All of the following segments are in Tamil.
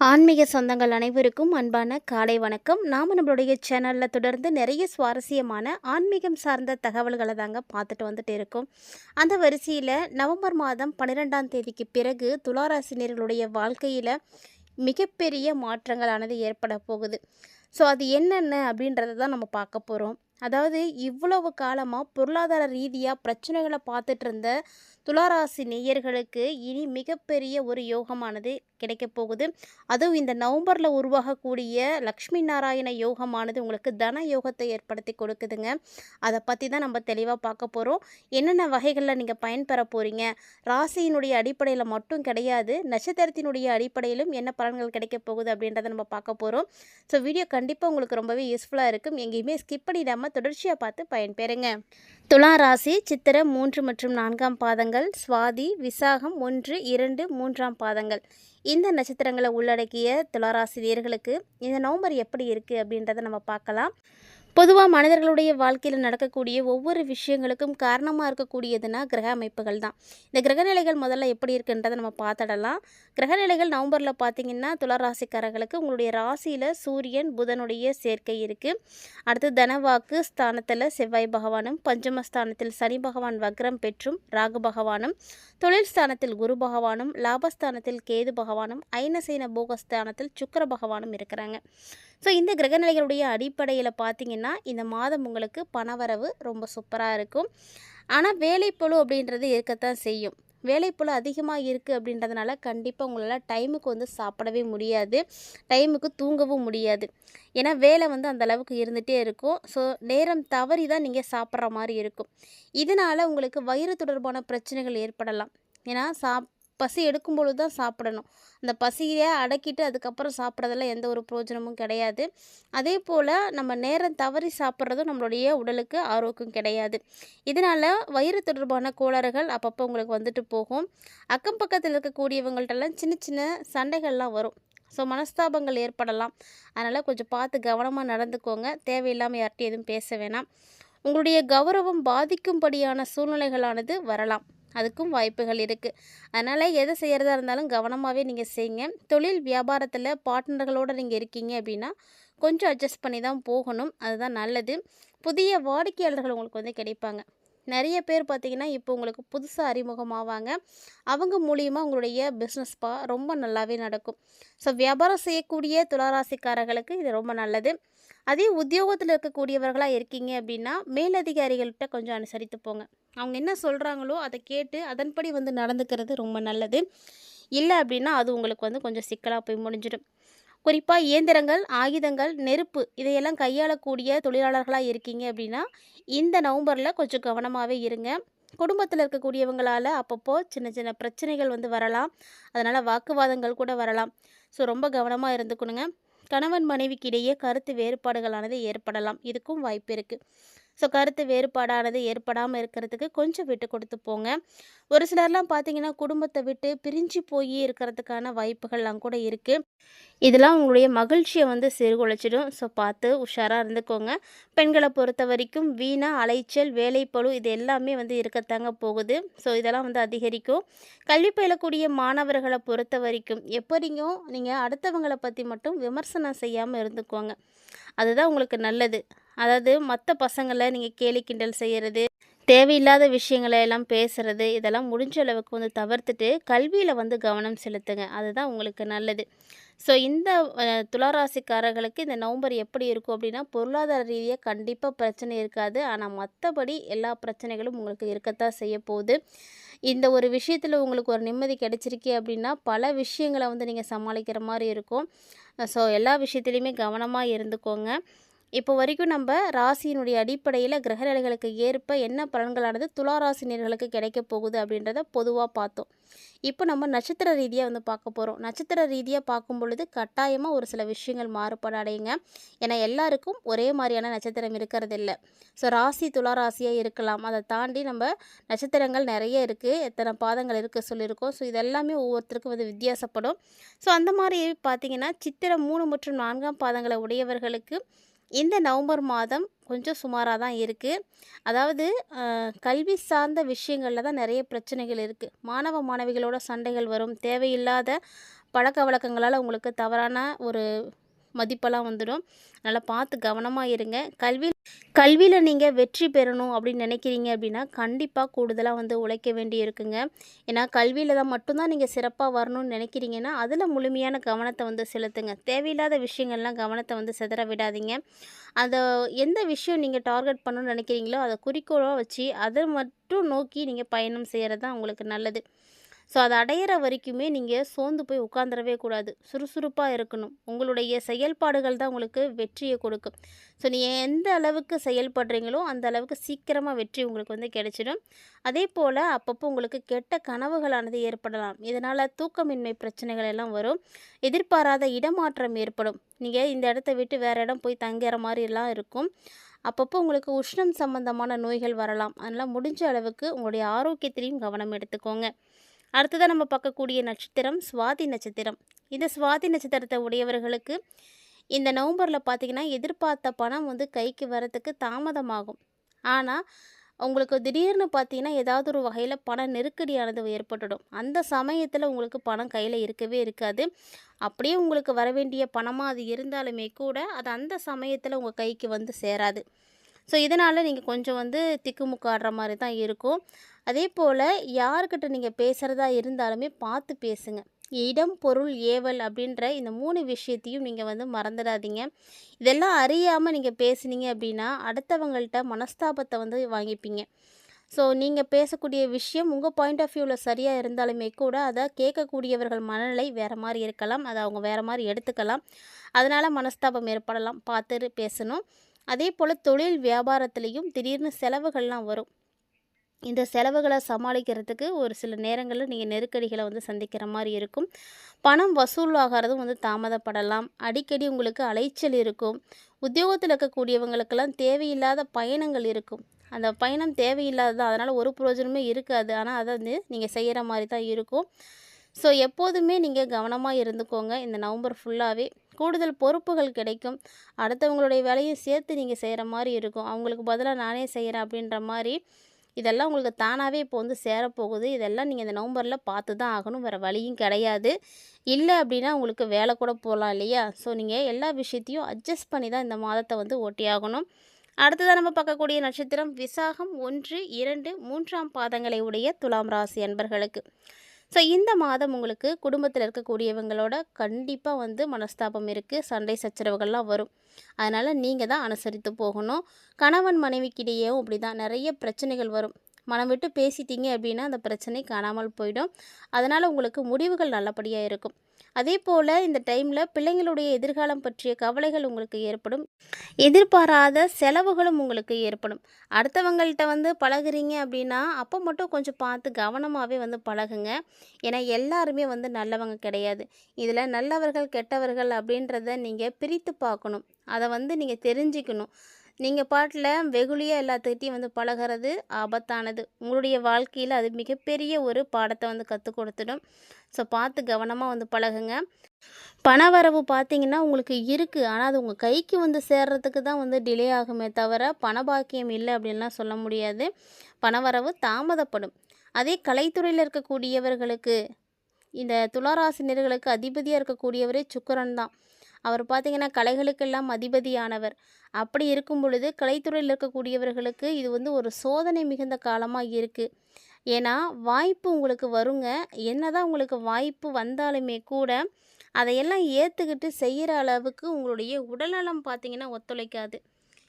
ஆன்மீக சொந்தங்கள் அனைவருக்கும் அன்பான காலை வணக்கம். நாம் நம்மளுடைய சேனலில் தொடர்ந்து நிறைய சுவாரஸ்யமான ஆன்மீகம் சார்ந்த தகவல்களை தாங்க பார்த்துட்டு வந்துட்டு இருக்கோம். அந்த வரிசையில் நவம்பர் மாதம் பன்னிரெண்டாம் தேதிக்கு பிறகு துளாராசினியர்களுடைய வாழ்க்கையில் மிகப்பெரிய மாற்றங்களானது ஏற்பட போகுது. ஸோ அது என்னென்ன அப்படின்றத தான் நம்ம பார்க்க போகிறோம் அதாவது இவ்வளவு காலமாக பொருளாதார ரீதியாக பிரச்சனைகளை பார்த்துட்டு இருந்த துளாராசி நேயர்களுக்கு இனி மிகப்பெரிய ஒரு யோகமானது கிடைக்க போகுது. அதுவும் இந்த நவம்பரில் உருவாகக்கூடிய லக்ஷ்மி நாராயண யோகமானது உங்களுக்கு தன யோகத்தை ஏற்படுத்தி கொடுக்குதுங்க. அதை பற்றி தான் நம்ம தெளிவாக பார்க்க போகிறோம் என்னென்ன வகைகளில் நீங்கள் பயன்பெற போகிறீங்க ராசியினுடைய அடிப்படையில் மட்டும் கிடையாது நட்சத்திரத்தினுடைய அடிப்படையிலும் என்ன பலன்கள் கிடைக்க போகுது அப்படின்றத நம்ம பார்க்க போகிறோம் ஸோ வீடியோ கண்டிப்பாக உங்களுக்கு ரொம்பவே யூஸ்ஃபுல்லாக இருக்கும். எங்கேயுமே ஸ்கிப் பண்ணிடாமல் தொடர்ச்சியாக பார்த்து பயன்பெறுங்க துலா ராசி சித்திர மூன்று மற்றும் நான்காம் பாதங்கள் சுவாதி விசாகம் ஒன்று இரண்டு மூன்றாம் பாதங்கள். இந்த நட்சத்திரங்களை உள்ளடக்கிய துளாராசிரியர்களுக்கு இந்த நவம்பர் எப்படி இருக்குது அப்படின்றத நம்ம பார்க்கலாம். பொதுவாக மனிதர்களுடைய வாழ்க்கையில் நடக்கக்கூடிய ஒவ்வொரு விஷயங்களுக்கும் காரணமாக இருக்கக்கூடியதுன்னா கிரக அமைப்புகள் தான். இந்த கிரகநிலைகள் முதல்ல எப்படி இருக்குன்றதை நம்ம பார்த்துடலாம். கிரகநிலைகள் நவம்பரில் பார்த்தீங்கன்னா துளராசிக்காரர்களுக்கு உங்களுடைய ராசியில் சூரியன் புதனுடைய சேர்க்கை இருக்குது அடுத்து தனவாக்கு ஸ்தானத்தில் செவ்வாய் பகவானும் பஞ்சமஸ்தானத்தில் சனி பகவான் வக்ரம் பெற்றும் ராகு பகவானும் தொழில் ஸ்தானத்தில் குரு பகவானும் லாபஸ்தானத்தில் கேது பகவானும் ஐனசேன போகஸ்தானத்தில் சுக்கர பகவானும் இருக்கிறாங்க. ஸோ இந்த கிரகநிலைகளுடைய அடிப்படையில் பார்த்தீங்கன்னா இந்த மாதம் உங்களுக்கு பணவரவு ரொம்ப சூப்பராக இருக்கும். ஆனால் வேலைப்பழு அப்படின்றது இருக்கத்தான் செய்யும். வேலைப்பழு அதிகமாக இருக்குது அப்படின்றதுனால கண்டிப்பாக உங்களால் டைமுக்கு வந்து சாப்பிடவே முடியாது. டைமுக்கு தூங்கவும் முடியாது. ஏன்னா வேலை வந்து அந்த அளவுக்கு இருந்துகிட்டே இருக்கும். ஸோ நேரம் தவறி தான் நீங்கள் சாப்பிட்ற மாதிரி இருக்கும். இதனால் உங்களுக்கு வயிறு தொடர்பான பிரச்சனைகள் ஏற்படலாம். ஏன்னா சாப் பசி எடுக்கும் பொழுது தான் சாப்பிடணும். அந்த பசியை அடக்கிட்டு அதுக்கப்புறம் சாப்பிட்றதுல எந்த ஒரு பிரயோஜனமும் கிடையாது. அதே போல் நம்ம நேரம் தவறி சாப்பிட்றதும் நம்மளுடைய உடலுக்கு ஆரோக்கியம் கிடையாது. இதனால் வயிறு தொடர்பான கோளாறுகள் அப்பப்போ உங்களுக்கு வந்துட்டு போகும். அக்கம் பக்கத்தில் இருக்கக்கூடியவங்கள்ட்டெல்லாம் சின்ன சின்ன சண்டைகள்லாம் வரும். ஸோ மனஸ்தாபங்கள் ஏற்படலாம். அதனால் கொஞ்சம் பார்த்து கவனமாக நடந்துக்கோங்க. தேவையில்லாமல் யார்கிட்டையும் எதுவும் பேச வேணாம். உங்களுடைய கௌரவம் பாதிக்கும்படியான சூழ்நிலைகளானது வரலாம். அதுக்கும் வாய்ப்புகள் இருக்குது அதனால் எதை செய்கிறதா இருந்தாலும் கவனமாகவே நீங்கள் செய்யுங்க தொழில் வியாபாரத்தில் பார்ட்னர்களோடு நீங்கள் இருக்கீங்க அப்படின்னா கொஞ்சம் அட்ஜஸ்ட் பண்ணி தான் போகணும். அதுதான் நல்லது. புதிய வாடிக்கையாளர்கள் உங்களுக்கு வந்து கிடைப்பாங்க. நிறைய பேர் பார்த்திங்கன்னா இப்போ உங்களுக்கு புதுசாக அறிமுகமாவாங்க. அவங்க மூலியமாக உங்களுடைய பிஸ்னஸ் பா ரொம்ப நல்லாவே நடக்கும். ஸோ வியாபாரம் செய்யக்கூடிய துளாராசிக்காரர்களுக்கு இது ரொம்ப நல்லது. அதே உத்தியோகத்தில் இருக்கக்கூடியவர்களாக இருக்கீங்க அப்படின்னா மேலதிகாரிகள்கிட்ட கொஞ்சம் அனுசரித்து போங்க. அவங்க என்ன சொல்கிறாங்களோ அதை கேட்டு அதன்படி வந்து நடந்துக்கிறது ரொம்ப நல்லது. இல்லை அப்படின்னா அது உங்களுக்கு வந்து கொஞ்சம் சிக்கலாக போய் முடிஞ்சிடும். குறிப்பாக இயந்திரங்கள் ஆயுதங்கள் நெருப்பு இதையெல்லாம் கையாளக்கூடிய தொழிலாளர்களாக இருக்கீங்க அப்படின்னா இந்த நவம்பரில் கொஞ்சம் கவனமாகவே இருங்க. குடும்பத்தில் இருக்கக்கூடியவங்களால் அப்பப்போ சின்ன சின்ன பிரச்சனைகள் வந்து வரலாம். அதனால் வாக்குவாதங்கள் கூட வரலாம். ஸோ ரொம்ப கவனமாக இருந்துக்கணுங்க. கணவன் மனைவிக்கு இடையே கருத்து வேறுபாடுகளானது ஏற்படலாம். இதுக்கும் வாய்ப்பு இருக்குது ஸோ கருத்து வேறுபாடானது ஏற்படாமல் இருக்கிறதுக்கு கொஞ்சம் விட்டு கொடுத்து போங்க. ஒரு சிலர்லாம் பார்த்தீங்கன்னா குடும்பத்தை விட்டு பிரிஞ்சு போய் இருக்கிறதுக்கான வாய்ப்புகள்லாம் கூட இருக்குது இதெல்லாம் உங்களுடைய மகிழ்ச்சியை வந்து சீர்குலைச்சிடும் ஸோ பார்த்து உஷாராக இருந்துக்கோங்க. பெண்களை பொறுத்த வரைக்கும் வீணா அலைச்சல் வேலைப்பழு இது எல்லாமே வந்து இருக்கத்தாங்க போகுது. ஸோ இதெல்லாம் வந்து அதிகரிக்கும். கல்வி பயிலக்கூடிய மாணவர்களை பொறுத்த வரைக்கும் எப்படியும் நீங்கள் அடுத்தவங்களை பற்றி மட்டும் விமர்சனம் செய்யாமல் இருந்துக்கோங்க. அதுதான் உங்களுக்கு நல்லது. அதாவது மற்ற பசங்களை நீங்கள் கேலி கிண்டல் செய்கிறது தேவையில்லாத விஷயங்களை எல்லாம் பேசுகிறது இதெல்லாம் முடிஞ்ச அளவுக்கு வந்து தவிர்த்துட்டு கல்வியில் வந்து கவனம் செலுத்துங்க. அதுதான் உங்களுக்கு நல்லது. ஸோ இந்த துளாராசிக்காரர்களுக்கு இந்த நவம்பர் எப்படி இருக்கும் அப்படின்னா பொருளாதார ரீதியாக கண்டிப்பாக பிரச்சனை இருக்காது. ஆனால் மற்றபடி எல்லா பிரச்சனைகளும் உங்களுக்கு இருக்கத்தான் செய்ய போகுது. இந்த ஒரு விஷயத்தில் உங்களுக்கு ஒரு நிம்மதி கிடைச்சிருக்கு அப்படின்னா பல விஷயங்களை வந்து நீங்கள் சமாளிக்கிற மாதிரி இருக்கும். ஸோ எல்லா விஷயத்துலையுமே கவனமாக இருந்துக்கோங்க. இப்போ வரைக்கும் நம்ம ராசியினுடைய அடிப்படையில் கிரகநிலைகளுக்கு ஏற்ப என்ன பலன்களானது துலா ராசினியர்களுக்கு கிடைக்க போகுது அப்படின்றத பொதுவாக பார்த்தோம். இப்போ நம்ம நட்சத்திர ரீதியாக வந்து பார்க்க போகிறோம் நட்சத்திர ரீதியாக பார்க்கும் பொழுது கட்டாயமாக ஒரு சில விஷயங்கள் மாறுபாடு அடையுங்க. ஏன்னா எல்லாருக்கும் ஒரே மாதிரியான நட்சத்திரம் இருக்கிறது இல்லை ஸோ ராசி துலா ராசியாக இருக்கலாம். அதை தாண்டி நம்ம நட்சத்திரங்கள் நிறைய இருக்குது எத்தனை பாதங்கள் இருக்குது சொல்லியிருக்கோம். ஸோ இதெல்லாமே ஒவ்வொருத்தருக்கும் வந்து வித்தியாசப்படும். ஸோ அந்த மாதிரி பார்த்திங்கன்னா சித்திரம் மூணு மற்றும் நான்காம் பாதங்களை உடையவர்களுக்கு இந்த நவம்பர் மாதம் கொஞ்சம் சுமாராக தான் இருக்குது அதாவது கல்வி சார்ந்த விஷயங்களில் தான் நிறைய பிரச்சனைகள் இருக்குது மாணவ மாணவிகளோட சண்டைகள் வரும். தேவையில்லாத பழக்க வழக்கங்களால் உங்களுக்கு தவறான ஒரு மதிப்பெல்லாம் வந்துடும். நல்லா பார்த்து கவனமாக இருங்க. கல்வி கல்வியில் நீங்கள் வெற்றி பெறணும் அப்படின்னு நினைக்கிறீங்க அப்படின்னா கண்டிப்பாக கூடுதலாக வந்து உழைக்க வேண்டி இருக்குங்க. ஏன்னா கல்வியில் தான் மட்டும்தான் நீங்கள் சிறப்பாக வரணும்னு நினைக்கிறீங்கன்னா அதில் முழுமையான கவனத்தை வந்து செலுத்துங்க. தேவையில்லாத விஷயங்கள்லாம் கவனத்தை வந்து சிதற விடாதீங்க. அதை எந்த விஷயம் நீங்கள் டார்கெட் பண்ணணும்னு நினைக்கிறீங்களோ அதை குறிக்கோளாக வச்சு அதை மட்டும் நோக்கி நீங்கள் பயணம் செய்கிறது தான் உங்களுக்கு நல்லது. ஸோ அதை அடையிற வரைக்குமே நீங்கள் சோர்ந்து போய் உட்காந்துடவே கூடாது. சுறுசுறுப்பாக இருக்கணும். உங்களுடைய செயல்பாடுகள் தான் உங்களுக்கு வெற்றியை கொடுக்கும். ஸோ நீங்கள் எந்த அளவுக்கு செயல்படுறீங்களோ அந்த அளவுக்கு சீக்கிரமாக வெற்றி உங்களுக்கு வந்து கிடைச்சிடும். அதே போல் அப்பப்போ உங்களுக்கு கெட்ட கனவுகளானது ஏற்படலாம். இதனால் தூக்கமின்மை பிரச்சனைகள் எல்லாம் வரும். எதிர்பாராத இடமாற்றம் ஏற்படும். நீங்கள் இந்த இடத்த விட்டு வேறு இடம் போய் தங்குற மாதிரிலாம் இருக்கும். அப்பப்போ உங்களுக்கு உஷ்ணம் சம்பந்தமான நோய்கள் வரலாம். அதனால் முடிஞ்ச அளவுக்கு உங்களுடைய ஆரோக்கியத்திலையும் கவனம் எடுத்துக்கோங்க. அடுத்ததாக நம்ம பார்க்கக்கூடிய நட்சத்திரம் சுவாதி நட்சத்திரம். இந்த சுவாதி நட்சத்திரத்தை உடையவர்களுக்கு இந்த நவம்பரில் பார்த்திங்கன்னா எதிர்பார்த்த பணம் வந்து கைக்கு வரத்துக்கு தாமதமாகும். ஆனால் உங்களுக்கு திடீர்னு பார்த்தீங்கன்னா ஏதாவது ஒரு வகையில் பண நெருக்கடியானது ஏற்பட்டுடும். அந்த சமயத்தில் உங்களுக்கு பணம் கையில் இருக்கவே இருக்காது. அப்படியே உங்களுக்கு வர வேண்டிய பணமாக அது இருந்தாலுமே கூட அது அந்த சமயத்தில் உங்கள் கைக்கு வந்து சேராது. ஸோ இதனால் நீங்கள் கொஞ்சம் வந்து திக்குமுக்காடுற மாதிரி தான் இருக்கும். அதே போல் யார்கிட்ட நீங்கள் பேசுகிறதா இருந்தாலுமே பார்த்து பேசுங்க. இடம் பொருள் ஏவல் அப்படின்ற இந்த மூணு விஷயத்தையும் நீங்கள் வந்து மறந்துடாதீங்க. இதெல்லாம் அறியாமல் நீங்கள் பேசுனீங்க அப்படின்னா அடுத்தவங்கள்ட்ட மனஸ்தாபத்தை வந்து வாங்கிப்பீங்க. ஸோ நீங்கள் பேசக்கூடிய விஷயம் உங்கள் பாயிண்ட் ஆஃப் வியூவில் சரியாக இருந்தாலுமே கூட அதை கேட்கக்கூடியவர்கள் மனநிலை வேறு மாதிரி இருக்கலாம். அதை அவங்க வேறு மாதிரி எடுத்துக்கலாம். அதனால் மனஸ்தாபம் ஏற்படலாம். பார்த்து பேசணும். அதே போல் தொழில் வியாபாரத்துலேயும் திடீர்னு செலவுகள்லாம் வரும். இந்த செலவுகளை சமாளிக்கிறதுக்கு ஒரு சில நேரங்களில் நீங்கள் நெருக்கடிகளை வந்து சந்திக்கிற மாதிரி இருக்கும். பணம் வசூலாகிறதும் வந்து தாமதப்படலாம். அடிக்கடி உங்களுக்கு அலைச்சல் இருக்கும். உத்தியோகத்தில் இருக்கக்கூடியவங்களுக்கெல்லாம் தேவையில்லாத பயணங்கள் இருக்கும். அந்த பயணம் தேவையில்லாதது அதனால் ஒரு பிரயோஜனமே இருக்காது. ஆனால் அதை வந்து நீங்கள் செய்கிற மாதிரி தான் இருக்கும். ஸோ எப்போதுமே நீங்கள் கவனமாக இருந்துக்கோங்க. இந்த நவம்பர் ஃபுல்லாகவே கூடுதல் பொறுப்புகள் கிடைக்கும். அடுத்தவங்களுடைய வேலையும் சேர்த்து நீங்கள் செய்கிற மாதிரி இருக்கும். அவங்களுக்கு பதிலாக நானே செய்கிறேன் அப்படின்ற மாதிரி இதெல்லாம் உங்களுக்கு தானாகவே இப்போ வந்து சேரப்போகுது. இதெல்லாம் நீங்கள் இந்த நவம்பரில் பார்த்து தான் ஆகணும். வேறு வழியும் கிடையாது. இல்லை அப்படின்னா உங்களுக்கு வேலை கூட போகலாம் இல்லையா? ஸோ நீங்கள் எல்லா விஷயத்தையும் அட்ஜஸ்ட் பண்ணி தான் இந்த மாதத்தை வந்து ஓட்டி ஆகணும். அடுத்ததாக நம்ம பார்க்கக்கூடிய நட்சத்திரம் விசாகம் ஒன்று இரண்டு மூன்றாம் பாதங்களை உடைய துலாம் ராசி அன்பர்களுக்கு. ஸோ இந்த மாதம் உங்களுக்கு குடும்பத்தில் இருக்கக்கூடியவங்களோட கண்டிப்பாக வந்து மனஸ்தாபம் இருக்குது சண்டை சச்சரவுகள்லாம் வரும். அதனால் நீங்கள் தான் அனுசரித்து போகணும். கணவன் மனைவிக்கிடையேவும் இப்படி தான் நிறைய பிரச்சனைகள் வரும். மனம் விட்டு பேசிட்டீங்க அப்படின்னா அந்த பிரச்சனை காணாமல் போயிடும். அதனால் உங்களுக்கு முடிவுகள் நல்லபடியாக இருக்கும். அதே போல் இந்த டைமில் பிள்ளைங்களுடைய எதிர்காலம் பற்றிய கவலைகள் உங்களுக்கு ஏற்படும். எதிர்பாராத செலவுகளும் உங்களுக்கு ஏற்படும். அடுத்தவங்கள்ட்ட வந்து பழகுறீங்க அப்படின்னா அப்போ மட்டும் கொஞ்சம் பார்த்து கவனமாகவே வந்து பழகுங்க. ஏன்னா எல்லாருமே வந்து நல்லவங்க கிடையாது. இதில் நல்லவர்கள் கெட்டவர்கள் அப்படின்றத நீங்கள் பிரித்து பார்க்கணும். அதை வந்து நீங்கள் தெரிஞ்சுக்கணும். நீங்கள் பாட்டில் வெகுளியாக எல்லாத்துக்கிட்டையும் வந்து பழகிறது ஆபத்தானது. உங்களுடைய வாழ்க்கையில் அது மிகப்பெரிய ஒரு பாடத்தை வந்து கற்றுக் கொடுத்துடும். ஸோ பார்த்து கவனமாக வந்து பழகுங்க. பண வரவு பார்த்தீங்கன்னா உங்களுக்கு இருக்குது ஆனால் அது உங்கள் கைக்கு வந்து சேர்றதுக்கு தான் வந்து டிலே ஆகுமே தவிர பணபாக்கியம் இல்லை அப்படின்லாம் சொல்ல முடியாது. பணவரவு தாமதப்படும். அதே கலைத்துறையில் இருக்கக்கூடியவர்களுக்கு இந்த துளாராசினியர்களுக்கு அதிபதியாக இருக்கக்கூடியவரே சுக்கரன் தான். அவர் பார்த்திங்கன்னா கலைகளுக்கெல்லாம் அதிபதியானவர். அப்படி இருக்கும் பொழுது கலைத்துறையில் இருக்கக்கூடியவர்களுக்கு இது வந்து ஒரு சோதனை மிகுந்த காலமாக இருக்குது ஏன்னா வாய்ப்பு உங்களுக்கு வருங்க. என்னதான் உங்களுக்கு வாய்ப்பு வந்தாலுமே கூட அதையெல்லாம் ஏற்றுக்கிட்டு செய்கிற அளவுக்கு உங்களுடைய உடல்நலம் பார்த்திங்கன்னா ஒத்துழைக்காது.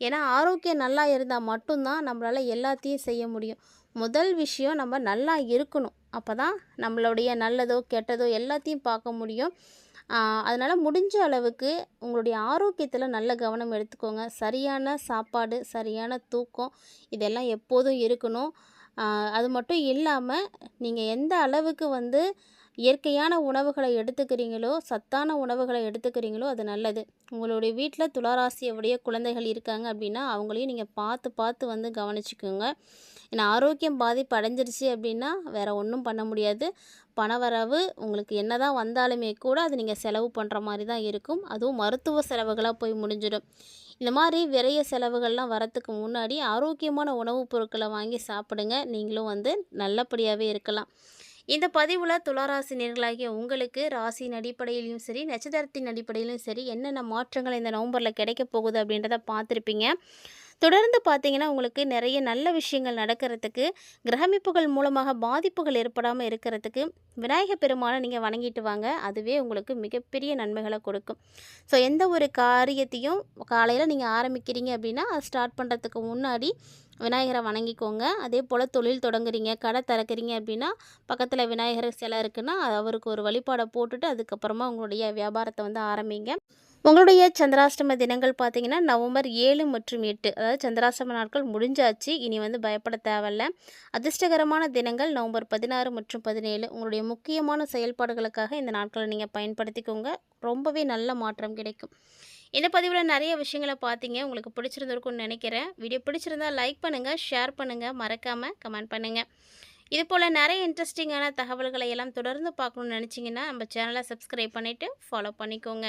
ஏன்னா ஆரோக்கியம் நல்லா இருந்தால் மட்டும்தான் நம்மளால் எல்லாத்தையும் செய்ய முடியும். முதல் விஷயம் நம்ம நல்லா இருக்கணும். அப்போ தான் நம்மளுடைய நல்லதோ கெட்டதோ எல்லாத்தையும் பார்க்க முடியும். அதனால் முடிஞ்ச அளவுக்கு உங்களுடைய ஆரோக்கியத்தில் நல்ல கவனம் எடுத்துக்கோங்க. சரியான சாப்பாடு சரியான தூக்கம் இதெல்லாம் எப்போதும் இருக்கணும். அது மட்டும் இல்லாமல் நீங்கள் எந்த அளவுக்கு வந்து இயற்கையான உணவுகளை எடுத்துக்கிறீங்களோ சத்தான உணவுகளை எடுத்துக்கிறீங்களோ அது நல்லது. உங்களுடைய வீட்டில் துளாராசியுடைய குழந்தைகள் இருக்காங்க அப்படின்னா அவங்களையும் நீங்கள் பார்த்து பார்த்து வந்து கவனிச்சுக்கோங்க. ஏன்னா ஆரோக்கியம் பாதிப்பு அடைஞ்சிருச்சு அப்படின்னா வேறு ஒன்றும் பண்ண முடியாது. பணவரவு உங்களுக்கு என்ன தான் வந்தாலுமே கூட அது நீங்கள் செலவு பண்ணுற மாதிரி தான் இருக்கும். அதுவும் மருத்துவ செலவுகளாக போய் முடிஞ்சிடும். இந்த மாதிரி விரைய செலவுகள்லாம் வரத்துக்கு முன்னாடி ஆரோக்கியமான உணவுப் பொருட்களை வாங்கி சாப்பிடுங்க. நீங்களும் வந்து நல்லபடியாகவே இருக்கலாம். இந்த பதிவில் துளாராசி நேர்களாகிய உங்களுக்கு ராசியின் அடிப்படையிலையும் சரி நட்சத்திரத்தின் அடிப்படையிலும் சரி என்னென்ன மாற்றங்கள் இந்த நவம்பரில் கிடைக்க போகுது அப்படின்றத பார்த்துருப்பீங்க. தொடர்ந்து பார்த்தீங்கன்னா உங்களுக்கு நிறைய நல்ல விஷயங்கள் நடக்கிறதுக்கு கிரகமிப்புகள் மூலமாக பாதிப்புகள் ஏற்படாமல் இருக்கிறதுக்கு விநாயக பெருமானை நீங்கள் வணங்கிட்டு வாங்க. அதுவே உங்களுக்கு மிகப்பெரிய நன்மைகளை கொடுக்கும். ஸோ எந்த ஒரு காரியத்தையும் காலையில் நீங்கள் ஆரம்பிக்கிறீங்க அப்படின்னா அதை ஸ்டார்ட் பண்ணுறதுக்கு முன்னாடி விநாயகரை வணங்கிக்கோங்க. அதே போல் தொழில் தொடங்குறீங்க கடை திறக்கிறீங்க அப்படின்னா பக்கத்தில் விநாயகர் சிலை இருக்குன்னா அவருக்கு ஒரு வழிபாடை போட்டுட்டு அதுக்கப்புறமா உங்களுடைய வியாபாரத்தை வந்து ஆரம்பிங்க. உங்களுடைய சந்திராஷ்டம தினங்கள் பார்த்தீங்கன்னா நவம்பர் ஏழு மற்றும் எட்டு அதாவது சந்திராஷ்டம நாட்கள் முடிஞ்சாச்சு. இனி வந்து பயப்பட தேவையில்ல. அதிர்ஷ்டகரமான தினங்கள் நவம்பர் பதினாறு மற்றும் பதினேழு. உங்களுடைய முக்கியமான செயல்பாடுகளுக்காக இந்த நாட்களை நீங்கள் பயன்படுத்திக்கோங்க. ரொம்பவே நல்ல மாற்றம் கிடைக்கும். இந்த பதிவில் நிறைய விஷயங்களை பார்த்தீங்க உங்களுக்கு பிடிச்சிருந்துருக்கும்னு நினைக்கிறேன். வீடியோ பிடிச்சிருந்தா லைக் பண்ணுங்கள் ஷேர் பண்ணுங்கள் மறக்காமல் கமெண்ட் பண்ணுங்கள் இது போல் நிறைய இன்ட்ரெஸ்டிங்கான தகவல்களை எல்லாம் தொடர்ந்து பார்க்கணுன்னு நினச்சிங்கன்னா நம்ம சேனலை சப்ஸ்கிரைப் பண்ணிவிட்டு ஃபாலோ பண்ணிக்கோங்க.